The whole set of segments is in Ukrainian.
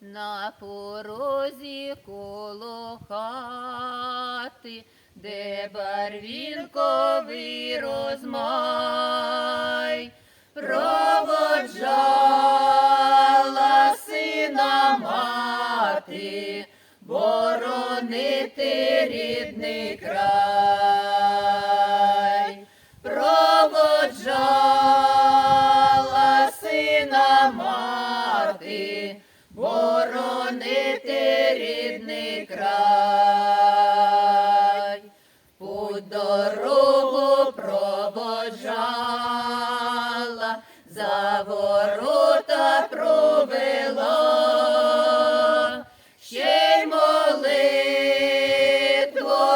на порозі коло хати, де барвінковий розмай, проводжала сина мати, боронити рідний край, проводжала сина мати, боронити рідний край, путь дорогу проводжала, за ворота провела, ще й молитву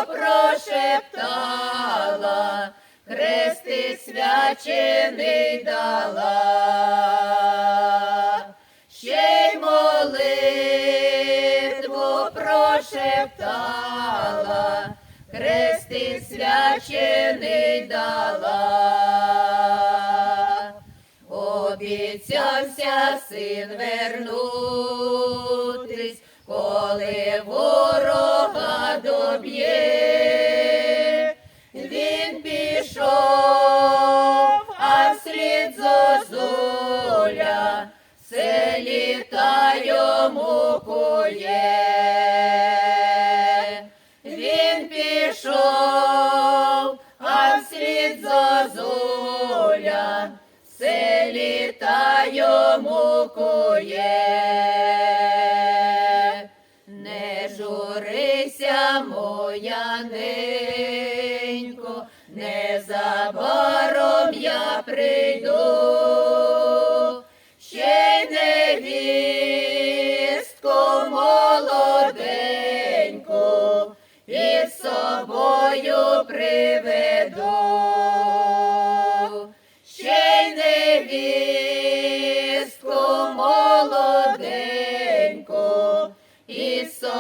прошептала, хрести свячений дала, прошептала, хрести свячений дала. Обіцявся син вернутись, коли ворога доб'є. Він пішов, а вслід зозуля, все літа йому кує. Все літа йому кує. Не журися, моя ненько, незабаром я прийду, ще й невістку молоденьку собою приведу.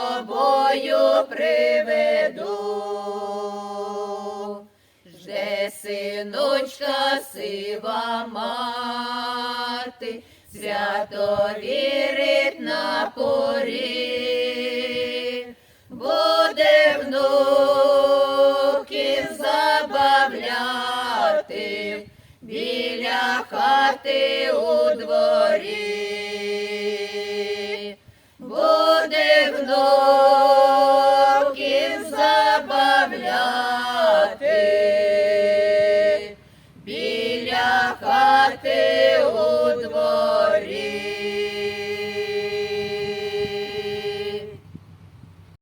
Із собою приведу. Жде синочка сива мати, свято вірить на порі, буде внуків забавляти біля хати у дворі ходив.